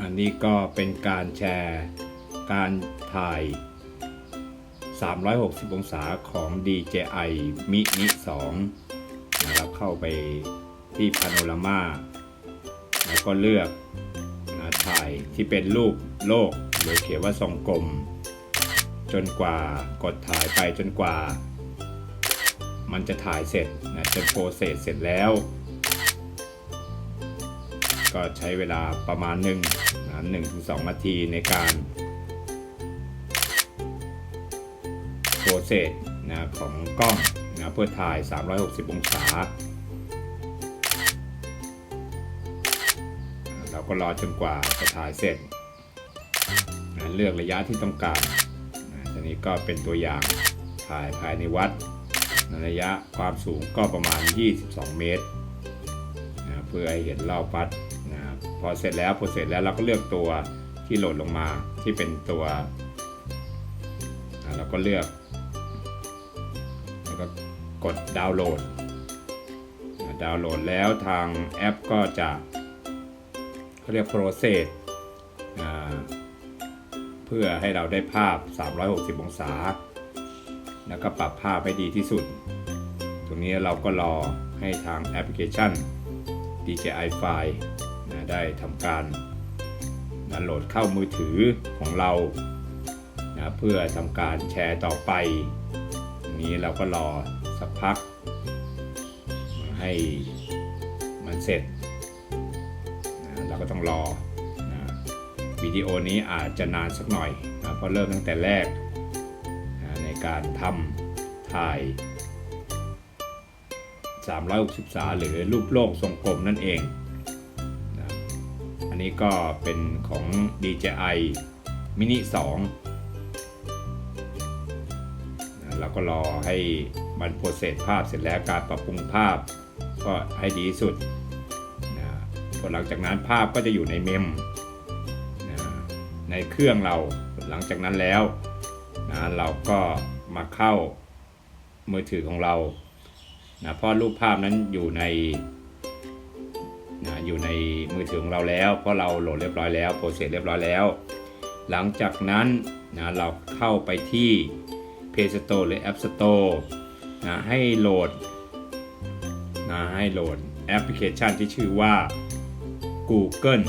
อันนี้ก็เป็นการแชร์การถ่าย 360 องศาของ DJI Mini 2นะครับเข้าไปที่พาโนรามาแล้วก็เลือกนะถ่ายที่เป็นรูปโลกโดยเขียนว่าทรงกลม จนกว่ากดถ่ายไปจนกว่า มันจะถ่ายเสร็จนะจนโปรเซสเสร็จแล้ว ก็ใช้เวลาประมาณหนึ่งหนึ่งถึงสองนาทีในการโปรเซสนะของกล้องนะเพื่อถ่าย 360 องศา เราก็รอจนกว่าจะถ่ายเสร็จนะเลือกระยะที่ต้องการนะทีนี้ก็เป็นตัวอย่างถ่ายภายในวัดนะระยะความสูงก็ประมาณ 22 เมตรนะเพื่อให้เห็นรอบวัด พอเสร็จแล้วพอเสร็จแล้วเราก็เลือกตัวที่โหลดลงมาที่เป็นตัวเราก็เลือก แล้วก็กดดาวน์โหลด ดาวน์โหลดแล้วทางแอปก็จะเขาเรียก process อ่าเพื่อให้เราได้ภาพ 360 องศา แล้วก็ปรับภาพให้ดีที่สุด ตรงนี้เราก็รอให้ทางแอปพลิเคชัน DJI File ได้ทำการนะโหลดเข้ามือถือของเรานะเพื่อทำการแชร์ต่อไป นี้เราก็รอสักพัก ให้มันเสร็จนะเราก็ต้องรอนะวิดีโอนี้อาจจะนานสักหน่อยนะเพราะเริ่มตั้งแต่แรกนะในการทำถ่าย 360องศาหรือรูปโลกทรงกลมนั่นเอง นนี้ก็เป็นของ DJI Mini 2เราก็รอให้มันโปรเซสภาพเสร็จแล้วการปรับปรุงภาพก็ให้ดีที่สุดนะพอหลังจากนั้นภาพก็จะอยู่ในเมมนะในเครื่องเราหลังจากนั้นแล้วนะเราก็มาเข้ามือถือของเรานะเพราะรูปภาพนั้นอยู่ใน นะอยู่ในมือถือของเราแล้ว เพราะเราโหลดเรียบร้อยแล้วโปรเซสเรียบร้อยแล้ว หลังจากนั้นนะเราเข้าไปที่ Play Store หรือ App Store นะให้โหลดนะให้โหลดแอปพลิเคชันที่ชื่อว่า Google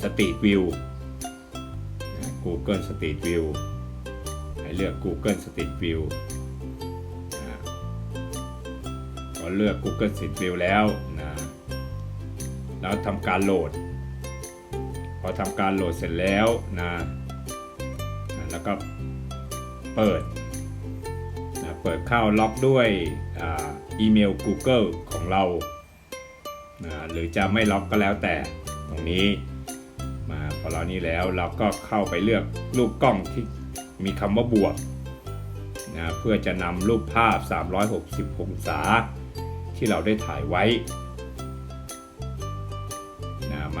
Street View นะ Google Street View ให้เลือก Google Street View นะพอเลือก Google Street View แล้ว แล้วทำการโหลด พอทำการโหลดเสร็จแล้วนะแล้วก็เปิดนะเปิดเข้าล็อกด้วยอีเมล Google ของเรานะหรือจะไม่ล็อกก็แล้วแต่ตรงนี้มาพอเรานี่แล้วเราก็เข้าไปเลือกรูปกล้องที่มีคำว่าบวกนะเพื่อจะนำรูปภาพ 360 องศาที่เราได้ถ่ายไว้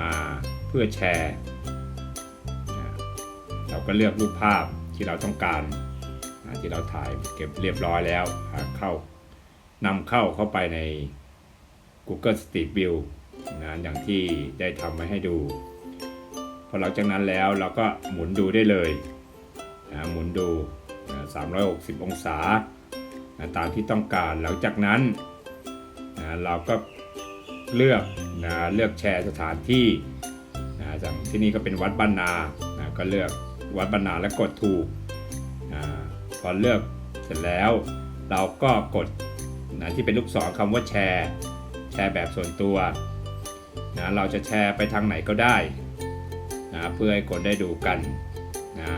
มาเพื่อแชร์ เราก็เลือกรูปภาพที่เราต้องการที่เราถ่ายเก็บเรียบร้อยแล้วเข้านำเข้าเข้าไปใน Google Street View นะอย่างที่ได้ทำไว้ให้ดูพอหลังจากนั้นแล้วเราก็หมุนดูได้เลยนะหมุนดูนะ360 องศานะตามที่ต้องการ หลังจากนั้นนะเราก็เลือก นะเลือกแชร์สถานที่นะอย่างที่นี่ก็เป็นวัดบ้านนานะก็เลือกวัดบ้านนาแล้วกดถูกอาพอเลือกเสร็จแล้ว เราก็กดนะที่เป็นลูกศรคำว่าแชร์ แชร์แบบส่วนตัวนะเราจะแชร์ไปทางไหนก็ได้นะเพื่อให้คนได้ดูกันนะ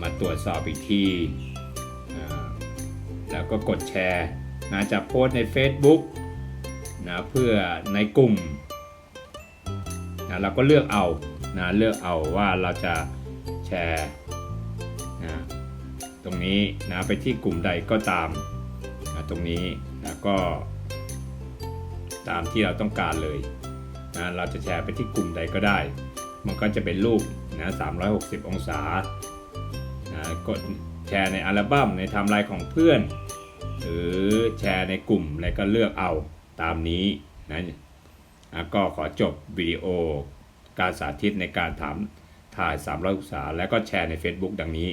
มาตรวจสอบอีกทีนะแล้วก็กดแชร์นะจะโพสใน Facebook นะเพื่อในกลุ่มนะเราก็เลือกเอานะเลือกเอาว่าเราจะแชร์นะตรงนี้นะไปที่กลุ่มใดก็ตามนะตรงนี้นะก็ ตามที่เราต้องการเลยนะเราจะแชร์ไปที่กลุ่มใดก็ได้ มันก็จะเป็นรูปนะ360 องศานะกดแชร์ในอัลบั้มในไทม์ไลน์ของเพื่อน หรือแชร์ในกลุ่มแล้วก็เลือกเอา ตามนี้นะก็ขอจบวิดีโอการสาธิตในการถามถ่าย300องศาและก็แชร์ใน Facebook ดังนี้